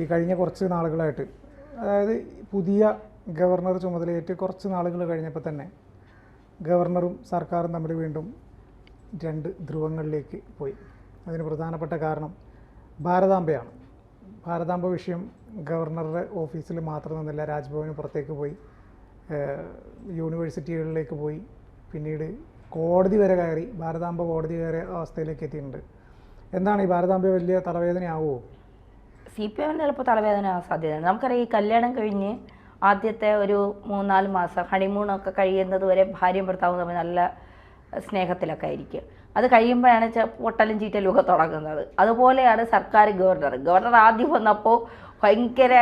ഈ കഴിഞ്ഞ കുറച്ച് നാളുകളായിട്ട്. അതായത് പുതിയ ഗവർണർ ചുമതലയേറ്റ് കുറച്ച് നാളുകൾ കഴിഞ്ഞപ്പോൾ തന്നെ ഗവർണറും സർക്കാരും തമ്മിൽ വീണ്ടും രണ്ട് ധ്രുവങ്ങളിലേക്ക് പോയി. അതിന് പ്രധാനപ്പെട്ട കാരണം ഭാരതാംബയാണ്. ഭാരതാംബ വിഷയം ഗവർണറുടെ ഓഫീസിൽ മാത്രം നിന്നില്ല രാജ്ഭവന് പുറത്തേക്ക് പോയി യൂണിവേഴ്സിറ്റികളിലേക്ക് പോയി പിന്നീട് കോടതി വരെ കയറി ഭാരതാംബ കോടതി കയറിയ അവസ്ഥയിലേക്ക് എത്തിയിട്ടുണ്ട്. എന്താണ് ഈ ഭാരതാംബ വലിയ തലവേദനയാവുമോ? സി പി എമ്മിന് ചിലപ്പോൾ തലവേദന സാധ്യതയുണ്ട്. നമുക്കറിയാം ഈ കല്യാണം കഴിഞ്ഞ് ആദ്യത്തെ ഒരു മൂന്നാൽ മാസം ഹണിമൂണൊക്കെ കഴിയുന്നത് വരെ ഭാര്യയും ഭർത്താവും തമ്മിൽ നല്ല സ്നേഹത്തിലൊക്കെ ആയിരിക്കും. അത് കഴിയുമ്പോഴാണ് പൊട്ടലും ചീറ്റലും ഒക്കെ തുടങ്ങുന്നത്. അതുപോലെയാണ് സർക്കാർ ഗവർണർ. ഗവർണർ ആദ്യം വന്നപ്പോൾ ഭയങ്കര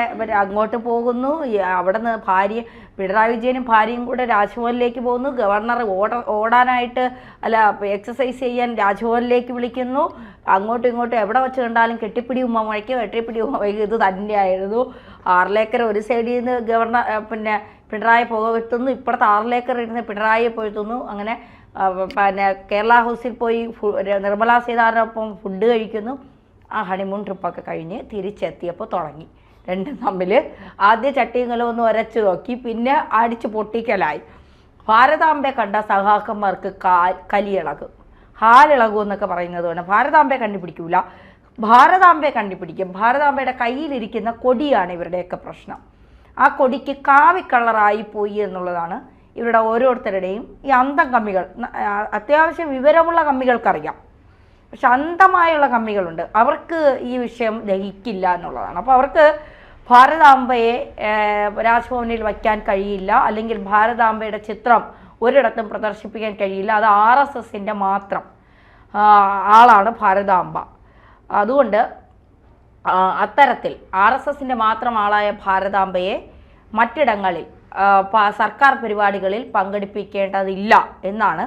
അങ്ങോട്ട് പോകുന്നു. അവിടെ നിന്ന് ഭാര്യ പിണറായി വിജയനും ഭാര്യയും കൂടെ രാജ്ഭവനിലേക്ക് പോകുന്നു. ഗവർണർ ഓട ഓടാനായിട്ട് അല്ല എക്സസൈസ് ചെയ്യാൻ രാജ്ഭവനിലേക്ക് വിളിക്കുന്നു. അങ്ങോട്ടും ഇങ്ങോട്ടും എവിടെ വെച്ച് കണ്ടാലും കെട്ടിപ്പിടി ഉമ്മ മുഴയ്ക്ക് വെട്ടിപ്പിടി ഉമ്മ മുഴയ്ക്ക് ഇത് തന്നെയായിരുന്നു. ആറിലേക്കർ ഒരു സൈഡിൽ നിന്ന് ഗവർണർ പിന്നെ പിണറായി പുക വെട്ടുന്നു. ഇപ്പുറത്തെ ആറിലേക്കർ ഇരുന്ന് പിണറായിയെ പൊഴുത്തുന്നു അങ്ങനെ പിന്നെ കേരള ഹൗസിൽ പോയി നിർമ്മലാ സീതാരാമൊപ്പം ഫുഡ് കഴിക്കുന്നു. ആ ഹണിമൂൺ ട്രിപ്പൊക്കെ കഴിഞ്ഞ് തിരിച്ചെത്തിയപ്പോൾ തുടങ്ങി. രണ്ടും തമ്മിൽ ആദ്യ ചട്ടിയും ഒന്ന് ഉരച്ചു നോക്കി പിന്നെ അടിച്ച് പൊട്ടിക്കലായി. ഭാരതാംബെ കണ്ട സഹാക്കന്മാർക്ക് കാ കലിയിളകും. ഹാലിളകും എന്നൊക്കെ പറയുന്നത് കൊണ്ട് ഭാരതാംബെ കണ്ടുപിടിക്കൂല. ഭാരതാംബെ കണ്ടുപിടിക്കും. ഭാരതാംബയുടെ കയ്യിലിരിക്കുന്ന കൊടിയാണ് ഇവരുടെയൊക്കെ പ്രശ്നം. ആ കൊടിക്ക് കാവിക്കളറായി പോയി എന്നുള്ളതാണ് ഇവരുടെ ഓരോരുത്തരുടെയും ഈ അന്തം കമ്മികൾ. അത്യാവശ്യം വിവരമുള്ള കമ്മികൾക്കറിയാം. പക്ഷെ അന്തമായുള്ള കമ്മികളുണ്ട്. അവർക്ക് ഈ വിഷയം ദഹിക്കില്ല എന്നുള്ളതാണ്. അപ്പോൾ അവർക്ക് ഭാരതാംബയെ രാജ്ഭവനിൽ വയ്ക്കാൻ കഴിയില്ല. അല്ലെങ്കിൽ ഭാരതാംബയുടെ ചിത്രം ഒരിടത്തും പ്രദർശിപ്പിക്കാൻ കഴിയില്ല. അത് ആർ എസ് എസിന്റെ മാത്രം ആളാണ് ഭാരതാംബ. അതുകൊണ്ട് അത്തരത്തിൽ ആർ എസ് എസിന്റെ മാത്രം ആളായ ഭാരതാംബയെ മറ്റിടങ്ങളിൽ സർക്കാർ പരിപാടികളിൽ പങ്കെടുപ്പിക്കേണ്ടതില്ല എന്നാണ്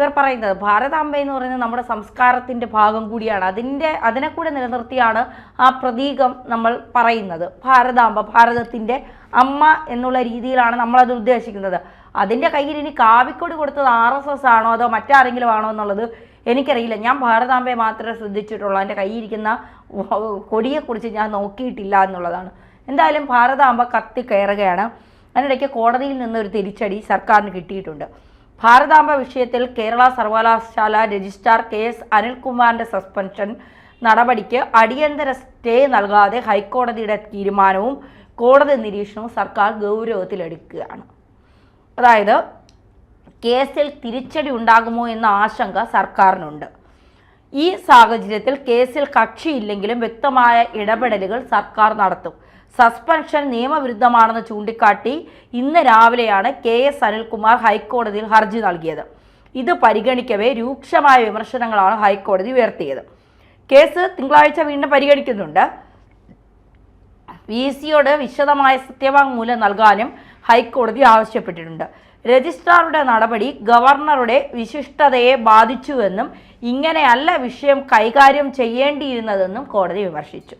ഇവർ പറയുന്നത് ഭാരതാംബ എന്ന് പറയുന്നത് നമ്മുടെ സംസ്കാരത്തിന്റെ ഭാഗം കൂടിയാണ്. അതിന്റെ അതിനെ കൂടെ നിലനിർത്തിയാണ് ആ പ്രതീകം നമ്മൾ പറയുന്നത്. ഭാരതാംബ ഭാരതത്തിന്റെ അമ്മ എന്നുള്ള രീതിയിലാണ് നമ്മളത് ഉദ്ദേശിക്കുന്നത്. അതിന്റെ കയ്യിൽ ഇനി കാവിക്കൊടി കൊടുത്തത് ആർ എസ് എസ് ആണോ അതോ മറ്റാരെങ്കിലും ആണോ എന്നുള്ളത് എനിക്കറിയില്ല. ഞാൻ ഭാരതാംബയെ മാത്രമേ ശ്രദ്ധിച്ചിട്ടുള്ളൂ. എന്റെ കയ്യിരിക്കുന്ന കൊടിയെക്കുറിച്ച് ഞാൻ നോക്കിയിട്ടില്ല എന്നുള്ളതാണ്. എന്തായാലും ഭാരതാംബ കത്തി കയറുകയാണ്. അതിനിടയ്ക്ക് കോടതിയിൽ നിന്നൊരു തിരിച്ചടി സർക്കാരിന് കിട്ടിയിട്ടുണ്ട്. ഭാരതാംബ വിഷയത്തിൽ കേരള സർവകലാശാല രജിസ്ട്രാർ കെ എസ് അനിൽകുമാറിന്റെ സസ്പെൻഷൻ നടപടിക്ക് അടിയന്തര സ്റ്റേ നൽകാതെ ഹൈക്കോടതിയുടെ തീരുമാനവും കോടതി നിരീക്ഷണവും സർക്കാർ ഗൗരവത്തിലെടുക്കുകയാണ്. അതായത് കേസിൽ തിരിച്ചടി ഉണ്ടാകുമോ എന്ന ആശങ്ക സർക്കാരിനുണ്ട്. ഈ സാഹചര്യത്തിൽ കേസിൽ കക്ഷിയില്ലെങ്കിലും വ്യക്തമായ ഇടപെടലുകൾ സർക്കാർ നടത്തും. സസ്പെൻഷൻ നിയമവിരുദ്ധമാണെന്ന് ചൂണ്ടിക്കാട്ടി ഇന്ന് രാവിലെയാണ് കെ എസ് അനിൽകുമാർ ഹൈക്കോടതിയിൽ ഹർജി നൽകിയത്. ഇത് പരിഗണിക്കവേ രൂക്ഷമായ വിമർശനങ്ങളാണ് ഹൈക്കോടതി ഉയർത്തിയത്. കേസ് തിങ്കളാഴ്ച വീണ്ടും പരിഗണിക്കുന്നുണ്ട്. വി സിയോട് വിശദമായ സത്യവാങ്മൂലം നൽകാനും ഹൈക്കോടതി ആവശ്യപ്പെട്ടിട്ടുണ്ട്. രജിസ്ട്രാറുടെ നടപടി ഗവർണറുടെ വിശിഷ്ടതയെ ബാധിച്ചുവെന്നും ഇങ്ങനെയല്ല വിഷയം കൈകാര്യം ചെയ്യേണ്ടിയിരുന്നതെന്നും കോടതി വിമർശിച്ചു.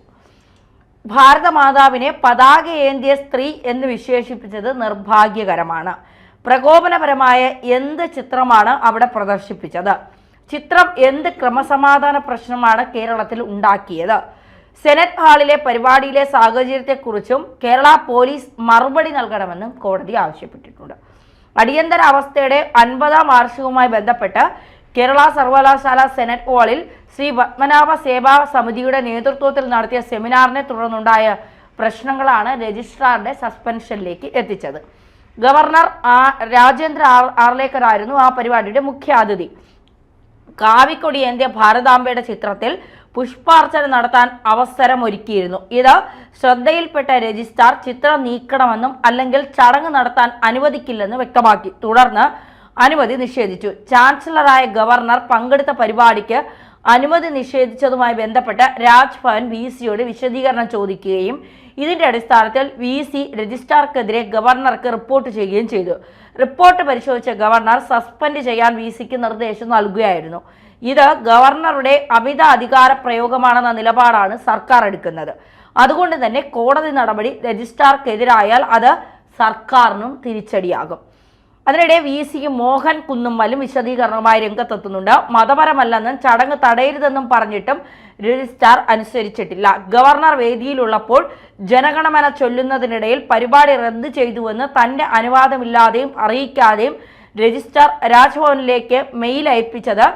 ഭാരതമാതാവിനെ പതാക ഏന്തിയ സ്ത്രീ എന്ന് വിശേഷിപ്പിച്ചത് നിർഭാഗ്യകരമാണ്. പ്രകോപനപരമായ എന്ത് ചിത്രമാണ് അവിടെ പ്രദർശിപ്പിച്ചത്? ചിത്രം എന്ത് ക്രമസമാധാന പ്രശ്നമാണ് കേരളത്തിൽ ഉണ്ടാക്കിയത്? സെനറ്റ് ഹാളിലെ പരിപാടിയിലെ സാഹചര്യത്തെക്കുറിച്ചും കേരള പോലീസ് മറുപടി നൽകണമെന്നും കോടതി ആവശ്യപ്പെട്ടിട്ടുണ്ട്. അടിയന്തര അവസ്ഥയുടെ അൻപതാം വാർഷികവുമായി ബന്ധപ്പെട്ട് കേരള സർവകലാശാല സെനറ്റ് ഹാളിൽ ശ്രീ പത്മനാഭ സേവാ സമിതിയുടെ നേതൃത്വത്തിൽ നടത്തിയ സെമിനാറിനെ തുടർന്നുണ്ടായ പ്രശ്നങ്ങളാണ് രജിസ്ട്രാറുടെ സസ്പെൻഷനിലേക്ക് എത്തിച്ചത്. ഗവർണർ ആ- രാജേന്ദ്ര ആർ- ആർലേക്കറായിരുന്നു ആ പരിപാടിയുടെ മുഖ്യാതിഥി. കാവിക്കൊടി ഏന്തിയ ഭാരതാംബയുടെ ചിത്രത്തിൽ പുഷ്പാർച്ചന നടത്താൻ അവസരം ഒരുക്കിയിരുന്നു ഇത് ശ്രദ്ധയിൽപ്പെട്ട രജിസ്ട്രാർ ചിത്രം നീക്കണമെന്നും അല്ലെങ്കിൽ ചടങ്ങ് നടത്താൻ അനുവദിക്കില്ലെന്ന് വ്യക്തമാക്കി. തുടർന്ന് അനുമതി നിഷേധിച്ചു. ചാൻസലറായ ഗവർണർ പങ്കെടുത്ത പരിപാടിക്ക് അനുമതി നിഷേധിച്ചതുമായി ബന്ധപ്പെട്ട് രാജ്ഭവൻ വി സിയോട് വിശദീകരണം ചോദിക്കുകയും ഇതിന്റെ അടിസ്ഥാനത്തിൽ വി സി രജിസ്ട്രാർക്കെതിരെ ഗവർണർക്ക് റിപ്പോർട്ട് ചെയ്യുകയും ചെയ്തു. റിപ്പോർട്ട് പരിശോധിച്ച ഗവർണർ സസ്പെൻഡ് ചെയ്യാൻ വി സിക്ക് നിർദ്ദേശം നൽകുകയായിരുന്നു. ഇത് ഗവർണറുടെ അമിത അധികാര പ്രയോഗമാണെന്ന നിലപാടാണ് സർക്കാർ എടുക്കുന്നത്. അതുകൊണ്ട് തന്നെ കോടതി നടപടി രജിസ്ട്രാർക്കെതിരായാൽ അത് സർക്കാരിനും തിരിച്ചടിയാകും. അതിനിടെ വി സിക്ക് മോഹൻ കുന്നുമ്മലും വിശദീകരണവുമായി രംഗത്തെത്തുന്നുണ്ട്. മതപരമല്ലെന്നും ചടങ്ങ് തടയരുതെന്നും പറഞ്ഞിട്ടും രജിസ്ട്രാർ അനുസരിച്ചിട്ടില്ല. ഗവർണർ വേദിയിലുള്ളപ്പോൾ ജനഗണമന ചൊല്ലുന്നതിനിടയിൽ പരിപാടി റദ്ദ് ചെയ്തുവെന്ന് തന്റെ അനുവാദമില്ലാതെയും അറിയിക്കാതെയും രജിസ്ട്രാർ രാജ്ഭവനിലേക്ക് മെയിൽ അയപ്പിച്ചത്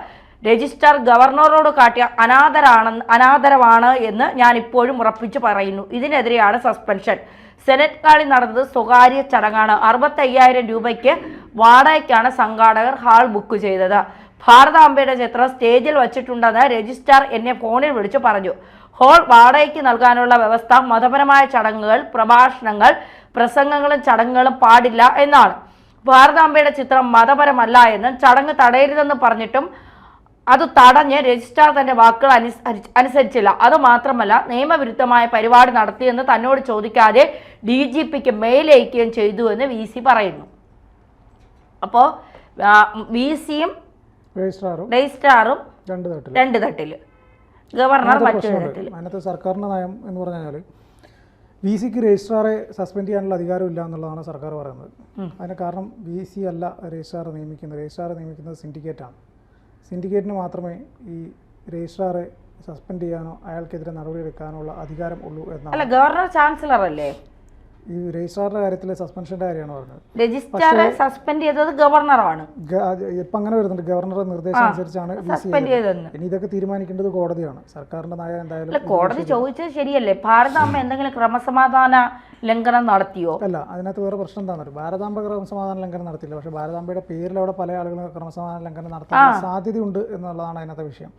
രജിസ്ട്രാർ ഗവർണറോട് കാട്ടിയ അനാദരാണെന്ന് അനാദരവാണ് എന്ന് ഞാൻ ഇപ്പോഴും ഉറപ്പിച്ചു പറയുന്നു. ഇതിനെതിരെയാണ് സസ്പെൻഷൻ. സെനറ്റ് ഹാളിൽ നടന്നത് സ്വകാര്യ ചടങ്ങാണ്. അറുപത്തയ്യായിരം രൂപയ്ക്ക് വാടകയ്ക്കാണ് സംഘാടകർ ഹാൾ ബുക്ക് ചെയ്തത്. ഭാരതാംബയുടെ ചിത്രം സ്റ്റേജിൽ വച്ചിട്ടുണ്ടെന്ന് രജിസ്ട്രാർ എന്നെ ഫോണിൽ വിളിച്ചു പറഞ്ഞു. ഹോൾ വാടകയ്ക്ക് നൽകാനുള്ള വ്യവസ്ഥ മതപരമായ ചടങ്ങുകൾ പ്രഭാഷണങ്ങൾ പ്രസംഗങ്ങളും ചടങ്ങുകളും പാടില്ല എന്നാണ്. ഭാരതാംബയുടെ ചിത്രം മതപരമല്ല എന്നും ചടങ്ങ് തടയരുതെന്ന് പറഞ്ഞിട്ടും അത് തടഞ്ഞ് രജിസ്ട്രാർ തന്റെ വാക്കുകൾ അനുസരിച്ച് അനുസരിച്ചില്ല. അത് മാത്രമല്ല നിയമവിരുദ്ധമായ പരിപാടി നടത്തിയെന്ന് തന്നോട് ചോദിക്കാതെ ഡി ജി പിക്ക് മെയിൽ അയക്കുകയും ചെയ്തു എന്ന് വി സി പറയുന്നു. അപ്പോൾ വി സിയും രജിസ്ട്രാറും രണ്ട് തട്ടിൽ രണ്ട് തട്ടിൽ ഗവർണർ മറ്റൊരു തട്ടിൽ അതിനകത്ത് സർക്കാരിന്റെ നയം എന്ന് പറഞ്ഞാൽ വി സിക്ക് രജിസ്ട്രാറെ സസ്പെൻഡ് ചെയ്യാനുള്ള അധികാരമില്ല എന്നുള്ളതാണ് സർക്കാർ പറയുന്നത്. അതിന് കാരണം വി സി അല്ല രജിസ്ട്രാർ നിയമിക്കുന്നത്. രജിസ്ട്രാർ നിയമിക്കുന്നത് സിൻഡിക്കേറ്റാണ്. സിൻഡിക്കേറ്റിന് മാത്രമേ ഈ രജിസ്ട്രാറെ സസ്പെൻഡ് ചെയ്യാനോ അയാൾക്കെതിരെ നടപടിയെടുക്കാനുള്ള അധികാരം ഉള്ളൂ എന്നാണ്. അല്ല ഗവർണർ ചാൻസലർ അല്ലേ ഈ രജിസ്ട്രാറുടെ കാര്യത്തിൽ സസ്പെൻഷന്റെ കാര്യമാണ് പറഞ്ഞത്. രജിസ്ട്രാറെ സസ്പെൻഡ് ചെയ്തത് ഗവർണറാണ്. ഇപ്പം അങ്ങനെ വരുന്നുണ്ട്. ഗവർണറുടെ നിർദ്ദേശം അനുസരിച്ചാണ് സസ്പെൻഡ് ചെയ്തതെന്ന്. ഇനി ഇതൊക്കെ തീരുമാനിക്കേണ്ടത് കോടതിയാണ്. സർക്കാരിന്റെ നയം എന്തായാലും കോടതി ചോദിച്ചത് ശരിയല്ലേ? ഭാരതാമ്മ എന്തെങ്കിലും ക്രമസമാധാന ലംഘനം നടത്തിയോ? അല്ല അതിനകത്ത് വേറെ പ്രശ്നം എന്താണെന്ന് ഭാരതാംബ ക്രമസമാധാന ലംഘനം നടത്തില്ല പക്ഷേ ഭാരതാംബയുടെ പേരിൽ അവിടെ പല ആളുകളും ക്രമസമാധാന ലംഘനം നടത്താൻ സാധ്യതയുണ്ട് എന്നുള്ളതാണ് അതിനകത്തെ വിഷയം.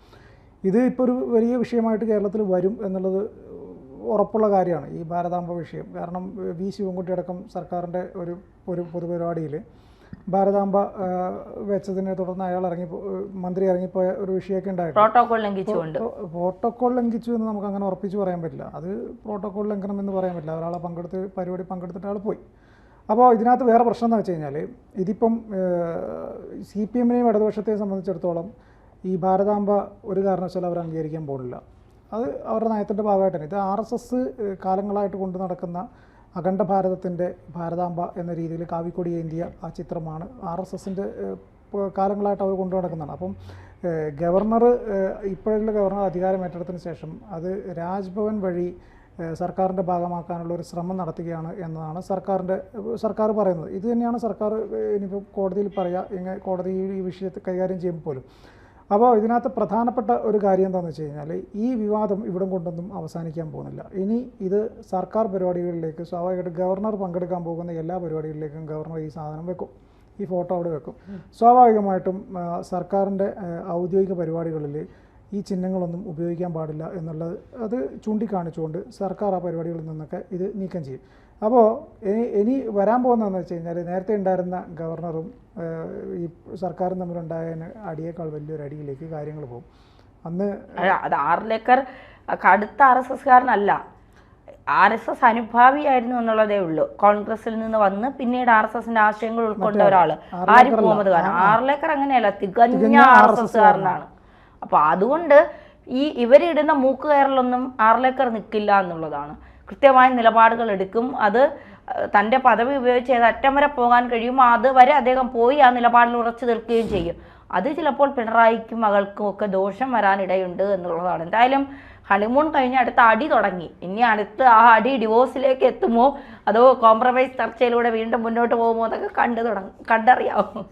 ഇത് ഇപ്പോൾ ഒരു വലിയ വിഷയമായിട്ട് കേരളത്തിൽ വരും എന്നുള്ളത് ഉറപ്പുള്ള കാര്യമാണ് ഈ ഭാരതാംബ വിഷയം. കാരണം വി. ശിവൻകുട്ടി അടക്കം സർക്കാരിന്റെ ഒരു ഒരു പൊതുപരിപാടിയിൽ ഭാരതാംബ വെച്ചതിനെ തുടർന്ന് അയാൾ ഇറങ്ങി മന്ത്രി ഇറങ്ങിപ്പോയ ഒരു വിഷയമൊക്കെ ഉണ്ടായിരുന്നു പ്രോട്ടോകോൾ ലംഘിച്ചുകൊണ്ട്. പ്രോട്ടോകോൾ ലംഘിച്ചു എന്ന് നമുക്ക് അങ്ങനെ ഉറപ്പിച്ച് പറയാൻ പറ്റില്ല. അത് പ്രോട്ടോകോൾ ലംഘനം എന്ന് പറയാൻ പറ്റില്ല. ഒരാളെ പങ്കെടുത്ത് പരിപാടി പങ്കെടുത്തിട്ട് ആൾ പോയി. അപ്പോൾ ഇതിനകത്ത് വേറെ പ്രശ്നം എന്ന് വെച്ച് കഴിഞ്ഞാൽ ഇതിപ്പം സി പി എമ്മിനെയും ഇടതുപക്ഷത്തെയും സംബന്ധിച്ചിടത്തോളം ഈ ഭാരതാംബ ഒരു കാരണവശാലും അവർ അംഗീകരിക്കാൻ പോകുന്നില്ല. അത് അവരുടെ നയത്തിന്റെ ഭാഗമായിട്ടാണ്. ഇത് ആർ എസ് എസ് കാലങ്ങളായിട്ട് കൊണ്ടു നടക്കുന്ന അഖണ്ഡ ഭാരതത്തിന്റെ ഭാരതാംബ എന്ന രീതിയിൽ കാവിക്കൊടി ഇന്ത്യ ആ ചിത്രമാണ് ആർ എസ് എസിന്റെ കാലങ്ങളായിട്ട് അവർ കൊണ്ടു നടക്കുന്നതാണ്. അപ്പം ഗവർണർ ഇപ്പോഴുള്ള ഗവർണർ അധികാരം ഏറ്റെടുത്തതിന് ശേഷം അത് രാജ്ഭവൻ വഴി സർക്കാരിന്റെ ഭാഗമാക്കാനുള്ള ഒരു ശ്രമം നടത്തുകയാണ് എന്നതാണ് സർക്കാരിന്റെ സർക്കാർ പറയുന്നത്. ഇത് തന്നെയാണ് സർക്കാർ ഇനിയിപ്പോൾ കോടതിയിൽ പറയുക ഇങ്ങനെ കോടതി ഈ വിഷയത്തെ കൈകാര്യം ചെയ്യുമ്പോൾ പോലും. അപ്പോൾ ഇതിനകത്ത് പ്രധാനപ്പെട്ട ഒരു കാര്യം എന്താണെന്ന് വെച്ച് കഴിഞ്ഞാൽ ഈ വിവാദം ഇവിടം കൊണ്ടൊന്നും അവസാനിക്കാൻ പോകുന്നില്ല. ഇനി ഇത് സർക്കാർ പരിപാടികളിലേക്ക് സ്വാഭാവികമായിട്ട് ഗവർണർ പങ്കെടുക്കാൻ പോകുന്ന എല്ലാ പരിപാടികളിലേക്കും ഗവർണർ ഈ സാധനം വെക്കും ഈ ഫോട്ടോ അവിടെ വെക്കും. സ്വാഭാവികമായിട്ടും സർക്കാരിന്റെ ഔദ്യോഗിക പരിപാടികളിൽ ഈ ചിഹ്നങ്ങളൊന്നും ഉപയോഗിക്കാൻ പാടില്ല എന്നുള്ളത് അത് ചൂണ്ടിക്കാണിച്ചുകൊണ്ട് സർക്കാർ ആ പരിപാടികളിൽ നിന്നൊക്കെ ഇത് നീക്കം ചെയ്യും. അപ്പോൾ ഇനി ഇനി വരാൻ പോകുന്നതെന്ന് വെച്ച് കഴിഞ്ഞാൽ നേരത്തെ ഉണ്ടായിരുന്ന ഗവർണറും ഈ സർക്കാരും തമ്മിലുണ്ടായ അടിയേക്കാൾ വലിയൊരു അടിയിലേക്ക് കാര്യങ്ങൾ പോകും. അന്ന് അത് ആറിലേക്കർ കടുത്ത ആർ എസ് എസ്കാരനല്ല. ആർ എസ് എസ് അനുഭാവിയായിരുന്നു എന്നുള്ളതേ ഉള്ളൂ. കോൺഗ്രസിൽ നിന്ന് വന്ന് പിന്നീട് ആർ എസ് എസിന്റെ ആശയങ്ങൾ ഉൾക്കൊണ്ട ഒരാൾ. ആരിഫ് മുഹമ്മദ് ഖാൻ? ആറിലേക്കർ അങ്ങനെയല്ല തികഞ്ഞ ആർ എസ് എസ്കാരനാണ്. അപ്പൊ അതുകൊണ്ട് ഈ ഇവരിടുന്ന മൂക്കുകയറിലൊന്നും ആറിലേക്കർ നിൽക്കില്ല എന്നുള്ളതാണ്. കൃത്യമായ നിലപാടുകൾ എടുക്കും. അത് തന്റെ പദവി ഉപയോഗിച്ച് ഏത് അറ്റം വരെ പോകാൻ കഴിയും അത് വരെ അദ്ദേഹം പോയി ആ നിലപാടിൽ ഉറച്ചു നിൽക്കുകയും ചെയ്യും. അത് ചിലപ്പോൾ പിണറായിക്കും മകൾക്കും ഒക്കെ ദോഷം വരാനിടയുണ്ട് എന്നുള്ളതാണ്. എന്തായാലും ഹണിമൂൺ കഴിഞ്ഞ് അടുത്ത അടി തുടങ്ങി. ഇനി അടുത്ത് ആ അടി ഡിവോഴ്സിലേക്ക് എത്തുമോ? അതോ കോംപ്രമൈസ് ചർച്ചയിലൂടെ വീണ്ടും മുന്നോട്ട് പോകുമോ എന്നൊക്കെ കണ്ടു തുടങ്ങും കണ്ടറിയാമോ